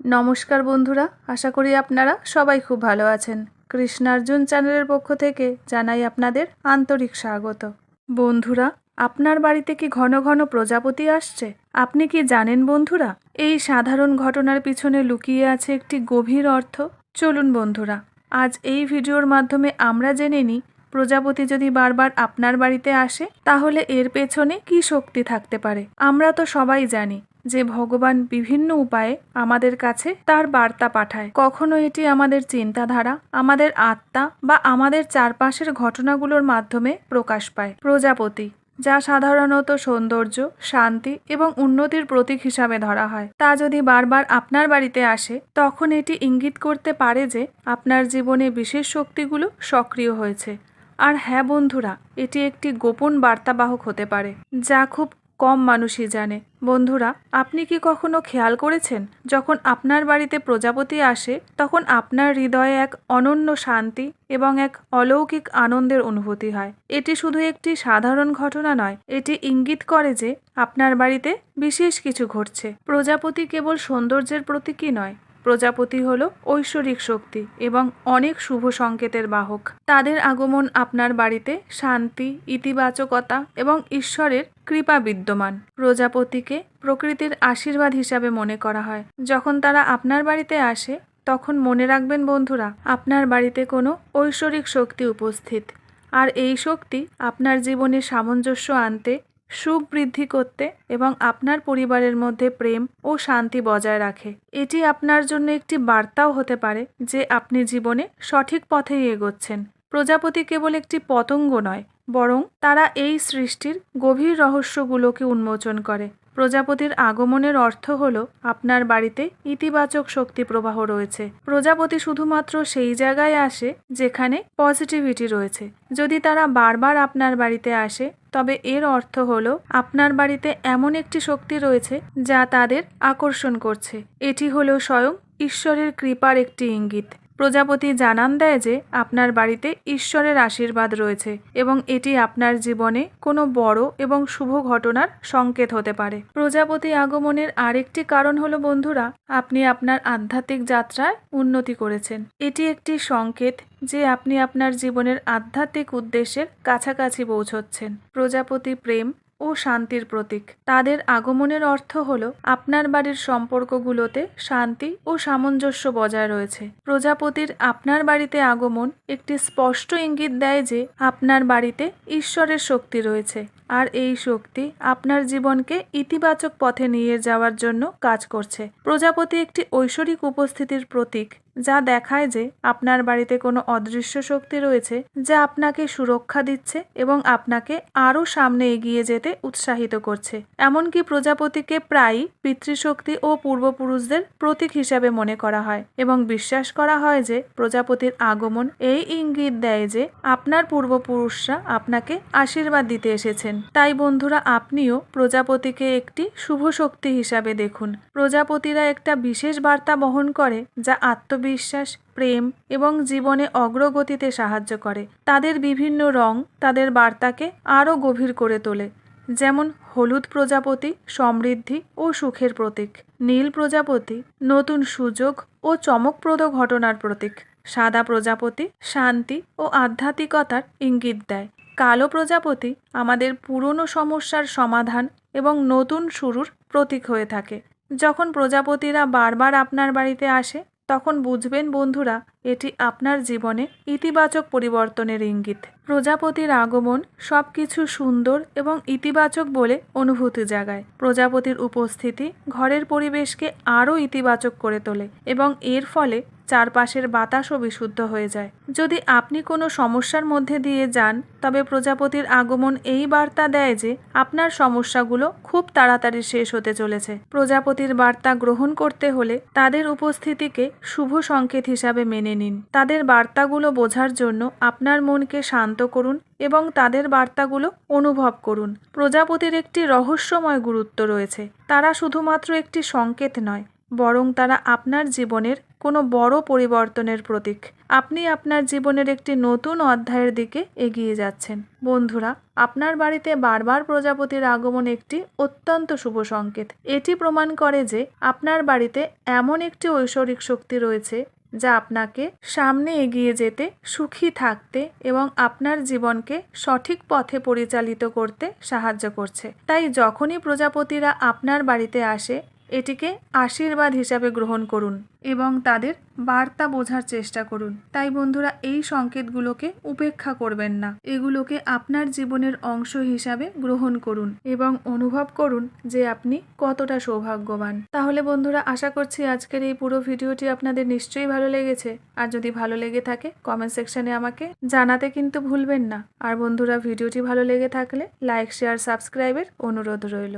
নমস্কার বন্ধুরা, আশা করি আপনারা সবাই খুব ভালো আছেন। কৃষ্ণার্জুন চ্যানেলের পক্ষ থেকে জানাই আপনাদের আন্তরিক স্বাগত। বন্ধুরা, আপনার বাড়িতে কি ঘন ঘন প্রজাপতি আসছে? আপনি কি জানেন বন্ধুরা, এই সাধারণ ঘটনার পিছনে লুকিয়ে আছে একটি গভীর অর্থ? চলুন বন্ধুরা, আজ এই ভিডিওর মাধ্যমে আমরা জেনে নিই, প্রজাপতি যদি বারবার আপনার বাড়িতে আসে, তাহলে এর পেছনে কি শক্তি থাকতে পারে? আমরা তো সবাই জানি যে ভগবান বিভিন্ন উপায়ে আমাদের কাছে তার বার্তা পাঠায়। কখনো এটি আমাদের চিন্তাধারা, আমাদের আত্মা বা আমাদের চারপাশের ঘটনাগুলোর মাধ্যমে প্রকাশ পায়। প্রজাপতি, যা সাধারণত সৌন্দর্য, শান্তি এবং উন্নতির প্রতীক হিসাবে ধরা হয়। তা যদি বারবার আপনার বাড়িতে আসে, তখন এটি ইঙ্গিত করতে পারে যে আপনার জীবনে বিশেষ শক্তিগুলো সক্রিয় হয়েছে। আর হ্যাঁ বন্ধুরা, এটি একটি গোপন বার্তাবাহক হতে পারে, যা খুব কম মানুষই জানে। বন্ধুরা, আপনি কি কখনো খেয়াল করেছেন, যখন আপনার বাড়িতে প্রজাপতি আসে, তখন আপনার হৃদয়ে এক অনন্য শান্তি এবং এক অলৌকিক আনন্দের অনুভূতি হয়? এটি শুধু একটি সাধারণ ঘটনা নয়, এটি ইঙ্গিত করে যে আপনার বাড়িতে বিশেষ কিছু ঘটছে। প্রজাপতি কেবল সৌন্দর্যের প্রতীকই নয় প্রজাপতি হলো ঐশ্বরিক শক্তি এবং অনেক শুভ সংকেতের বাহক। তাদের আগমন আপনার বাড়িতে শান্তি, ইতিবাচকতা এবং ঈশ্বরের কৃপা বিদ্যমান। প্রজাপতিকে প্রকৃতির আশীর্বাদ হিসাবে মনে করা হয়। যখন তারা আপনার বাড়িতে আসে, তখন মনে রাখবেন বন্ধুরা, আপনার বাড়িতে কোনো ঐশ্বরিক শক্তি উপস্থিত। আর এই শক্তি আপনার জীবনে সামঞ্জস্য আনতে সুখ বৃদ্ধি করতে এবং আপনার পরিবারের মধ্যে প্রেম ও শান্তি বজায় রাখে। এটি আপনার জন্য একটি বার্তাও হতে পারে যে আপনি জীবনে সঠিক পথেই এগোচ্ছেন। প্রজাপতি কেবল একটি পতঙ্গ নয়, বরং তারা এই সৃষ্টির গভীর রহস্যগুলোকে উন্মোচন করে। প্রজাপতির আগমনের অর্থ হল, আপনার বাড়িতে ইতিবাচক শক্তি প্রবাহ রয়েছে। প্রজাপতি শুধুমাত্র সেই জায়গায় আসে যেখানে পজিটিভিটি রয়েছে। যদি তারা বারবার আপনার বাড়িতে আসে, তবে এর অর্থ হল, আপনার বাড়িতে এমন একটি শক্তি রয়েছে যা তাদের আকর্ষণ করছে। এটি হলো স্বয়ং ঈশ্বরের কৃপার একটি ইঙ্গিত। প্রজাপতি জানান দেয় যে আপনার বাড়িতে ঈশ্বরের আশীর্বাদ রয়েছে এবং এটি আপনার জীবনে কোনো বড় এবং শুভ ঘটনার সংকেত হতে পারে। প্রজাপতি আগমনের আরেকটি কারণ হলো, বন্ধুরা, আপনি আপনার আধ্যাত্মিক যাত্রায় উন্নতি করেছেন। এটি একটি সংকেত যে আপনি আপনার জীবনের আধ্যাত্মিক উদ্দেশ্যের কাছাকাছি পৌঁছচ্ছেন। প্রজাপতি প্রেম ও শান্তির প্রতীক। তাদের আগমনের অর্থ হল, আপনার বাড়ির সম্পর্কগুলোতে শান্তি ও সামঞ্জস্য বজায় রয়েছে। প্রজাপতির আপনার বাড়িতে আগমন একটি স্পষ্ট ইঙ্গিত দেয় যে, আপনার বাড়িতে ঈশ্বরের শক্তি রয়েছে, আর এই শক্তি আপনার জীবনকে ইতিবাচক পথে নিয়ে যাওয়ার জন্য কাজ করছে। প্রজাপতি একটি ঐশ্বরিক উপস্থিতির প্রতীক, যা দেখায় যে, আপনার বাড়িতে কোনো অদৃশ্য শক্তি রয়েছে, যা আপনাকে সুরক্ষা দিচ্ছে এবং আপনাকে আরও সামনে এগিয়ে যেতে উৎসাহিত করছে। এমনকি প্রজাপতিকে প্রায়ই পিতৃশক্তি ও পূর্বপুরুষদের প্রতীক হিসাবে মনে করা হয় এবং বিশ্বাস করা হয় যে প্রজাপতির আগমন এই ইঙ্গিত দেয় যে আপনার পূর্বপুরুষরা আপনাকে আশীর্বাদ দিতে এসেছেন। তাই বন্ধুরা, আপনিও প্রজাপতিকে একটি শুভ শক্তি হিসাবে দেখুন। প্রজাপতিরা একটা বিশেষ বার্তা বহন করে যা আত্মবিশ্বাস, প্রেম এবং জীবনে অগ্রগতিতে সাহায্য করে। তাদের বিভিন্ন রং তাদের বার্তাকে আরও গভীর করে তোলে। যেমন হলুদ প্রজাপতি, সমৃদ্ধি ও সুখের প্রতীক। নীল প্রজাপতি, নতুন সুযোগ ও চমকপ্রদ ঘটনার প্রতীক। সাদা প্রজাপতি, শান্তি ও আধ্যাত্মিকতার ইঙ্গিত দেয়। কালো প্রজাপতি আমাদের পুরনো সমস্যার সমাধান এবং নতুন শুরুর প্রতীক হয়ে থাকে। যখন প্রজাপতিরা বারবার আপনার বাড়িতে আসে, তখন বুঝবেন বন্ধুরা এটি আপনার জীবনে ইতিবাচক পরিবর্তনের ইঙ্গিত। প্রজাপতির আগমন সব কিছু সুন্দর এবং ইতিবাচক বলে অনুভূতি জাগায়। প্রজাপতির উপস্থিতি ঘরের পরিবেশকে আরও ইতিবাচক করে তোলে এবং এর ফলে চারপাশের বাতাসও বিশুদ্ধ হয়ে যায়। যদি আপনি কোনো সমস্যার মধ্যে দিয়ে যান, তবে প্রজাপতির আগমন এই বার্তা দেয় যে আপনার সমস্যাগুলো খুব তাড়াতাড়ি শেষ হতে চলেছে। প্রজাপতির বার্তা গ্রহণ করতে হলে তাদের উপস্থিতিকে শুভ সংকেত হিসাবে মেনে নিন। তাদের বার্তাগুলো বোঝার জন্য আপনার মনকে শান্ত করুন এবং তাদের বার্তাগুলো অনুভব করুন। প্রজাপতির একটি রহস্যময় গুরুত্ব রয়েছে। তারা শুধুমাত্র একটি সংকেত নয়, বরং তারা আপনার জীবনের কোনো বড় পরিবর্তনের প্রতীক। আপনি আপনার জীবনের একটি নতুন অধ্যায়ের দিকে এগিয়ে যাচ্ছেন। বন্ধুরা, আপনার বাড়িতে বারবার প্রজাপতির আগমন একটি অত্যন্ত শুভ সংকেত। এটি প্রমাণ করে যে আপনার বাড়িতে এমন একটি ঐশ্বরিক শক্তি রয়েছে যা আপনাকে সামনে এগিয়ে যেতে, সুখী থাকতে এবং আপনার জীবনকে সঠিক পথে পরিচালিত করতে সাহায্য করছে। তাই যখনই প্রজাপতিরা আপনার বাড়িতে আসে এটিকে আশীর্বাদ হিসাবে গ্রহণ করুন এবং তাদের বার্তা বোঝার চেষ্টা করুন। তাই বন্ধুরা, এই সংকেতগুলোকে উপেক্ষা করবেন না। এগুলোকে আপনার জীবনের অংশ হিসাবে গ্রহণ করুন এবং অনুভব করুন যে আপনি কতটা সৌভাগ্যবান। তাহলে বন্ধুরা, আশা করছি আজকের এই পুরো ভিডিওটি আপনাদের নিশ্চয়ই ভালো লেগেছে। আর যদি ভালো লেগে থাকে কমেন্ট সেকশনে আমাকে জানাতে কিন্তু ভুলবেন না। আর বন্ধুরা, ভিডিওটি ভালো লেগে থাকলে লাইক শেয়ার সাবস্ক্রাইবের অনুরোধ রইল।